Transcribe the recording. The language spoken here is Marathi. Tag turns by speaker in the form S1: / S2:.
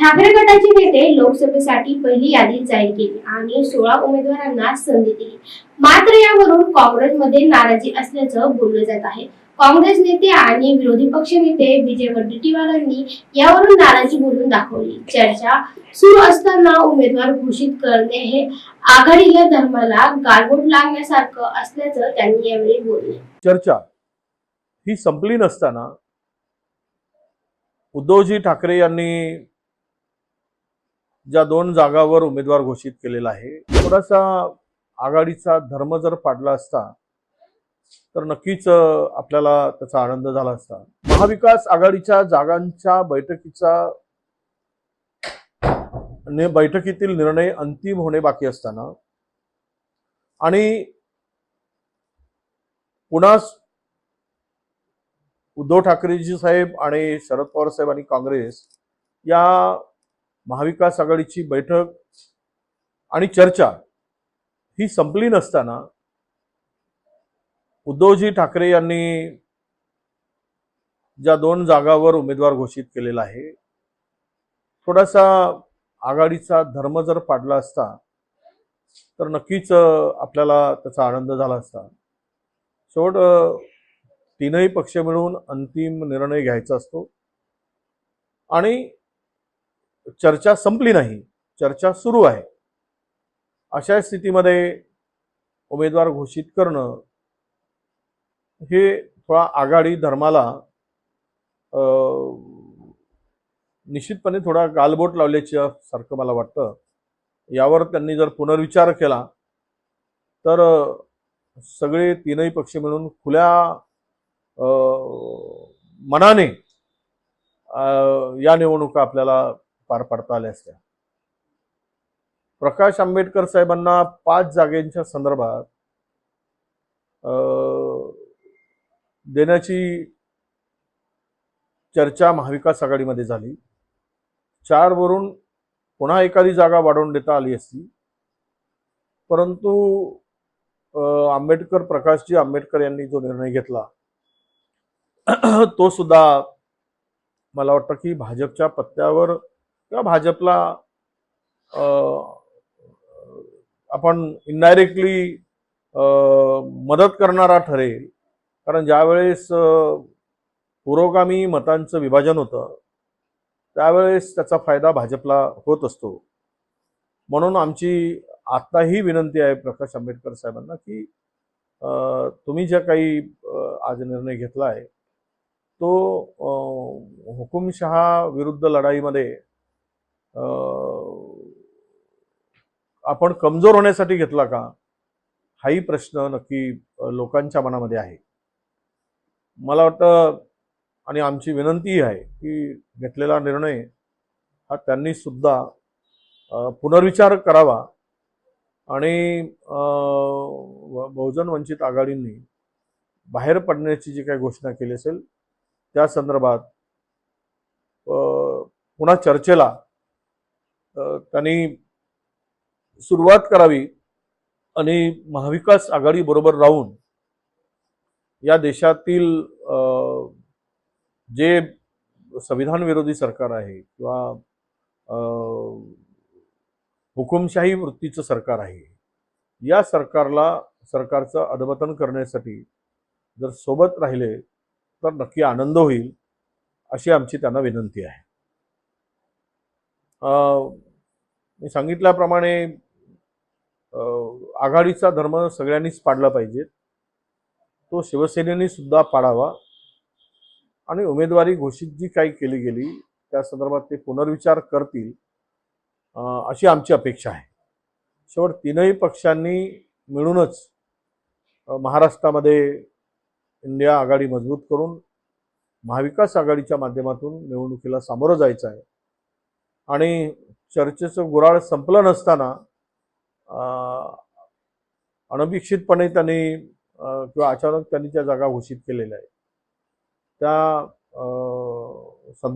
S1: ठाकरे गटाचे नेते लोकसभेसाठी पहिली यादी जाहीर केली आणि सोळा उमेदवारांना संधी दिली. मात्र यावरून काँग्रेसमध्ये नाराजी असल्याचं बोललं जात आहे. काँग्रेस नेते आणि विरोधी पक्ष नेते विजय वडेट्टीवारांनी यावरून नाराजी बोलून दाखवली. चर्चा सुरू असताना उमेदवार घोषित करणे हे आघाडीला धर्माला गालबोट लागण्यासारखं असल्याचं त्यांनी यावेळी बोलले.
S2: चर्चा ही संपली नसताना उद्धवजी ठाकरे यांनी ज्या दोन जागावर उमेदवार घोषित केलेला आहे थोडासा आघाडीचा धर्म जर पाडला असता तर नक्कीच आपल्याला त्याचा आनंद झाला असता. महाविकास आघाडीच्या जागांच्या बैठकीचा ने- बैठकीतील निर्णय अंतिम होणे बाकी असताना आणि पुन्हा उद्धव ठाकरेजी साहेब आणि शरद पवार साहेब आणि काँग्रेस या महाविकास आघाडीची बैठक आणि चर्चा ही संपली नसताना उद्धवजी ठाकरे यांनी ज्या दोन जागावर उमेदवार घोषित केलेला आहे थोडासा आघाडीचा धर्म जर पाडला असता तर नक्कीच आपल्याला त्याचा आनंद झाला असता. शेवट तीनही पक्ष मिळून अंतिम निर्णय घ्यायचा असतो. आणि चर्चा संपली नाही चर्चा सुरू आहे. अशा स्थितीमध्ये उमेदवार घोषित करणं हे थोडा आघाडी धर्माला निश्चितपणे थोडा गालबोट लावल्याच्या सारखं मला वाटतं. यावर त्यांनी जर पुनर्विचार केला तर सगळे तीनही पक्ष मिळून खुल्या मनाने या निवडणुका आपल्याला पार पाडता आल्या असत्या. प्रकाश आंबेडकर साहेबांना पाच जागेंच्या संदर्भात अं, देण्याची चर्चा महाविकास आघाडीमध्ये झाली. चार वरून पुन्हा एखादी जागा वाढवून देता आली असती. परंतु आंबेडकर प्रकाशजी आंबेडकर यांनी जो निर्णय घेतला तो सुद्धा मला वाटतं की भाजपच्या पत्त्यावर किंवा भाजपला आपण इनडायरेक्टली मदत करणारा ठरेल. कारण ज्यावेळेस पुरोगामी मतांचं विभाजन होतं त्यावेळेस त्याचा फायदा भाजपला होत असतो. म्हणून आमची आत्ताही विनंती आहे प्रकाश आंबेडकर साहेबांना की तुम्ही ज्या काही आज निर्णय घेतला आहे तो हुकुमशहा विरुद्ध लढाईमध्ये आपण कमजोर होण्यासाठी घेतला का? हाही प्रश्न नक्की लोकांच्या मनामध्ये आहे. मला वाटतं आणि आमची विनंतीही आहे की घेतलेला निर्णय हा त्यांनी सुद्धा पुनर्विचार करावा. आणि बहुजन वंचित आघाडींनी बाहेर पडण्याची जी काही घोषणा केली असेल त्या संदर्भात पुन्हा चर्चेला त्यांनी सुरुवात करावी आणि महाविकास आघाडी बरोबर राहून या देशातील जे संविधान विरोधी सरकार आहे किंवा अं, हुकुमशाही वृत्तीचं सरकार आहे या सरकारला सरकारचं अधपतन करण्यासाठी जर सोबत राहिले तर नक्की आनंद होईल अशी आमची त्यांना विनंती आहे. मी सांगितल्याप्रमाणे आघाडीचा धर्म सगळ्यांनीच पाडला पाहिजे. तो शिवसेनेने सुद्धा पाडावा. आणि उमेदवारी घोषित जी काही केली गेली त्या संदर्भात ते पुनर्विचार करतील अशी आमची अपेक्षा आहे. शेवट तीनही पक्षांनी मिळूनच महाराष्ट्रामध्ये इंडिया आघाडी मजबूत करून महाविकास आघाडीच्या माध्यमातून निवडणुकीला सामोरं जायचं आहे. आणि चर्चेचं गुराळ संपलं नसताना अं, अनपेक्षितपणे त्यांनी किंवा अचानक त्यांनी त्या जागा घोषित केलेल्या आहेत. त्या संदर्भात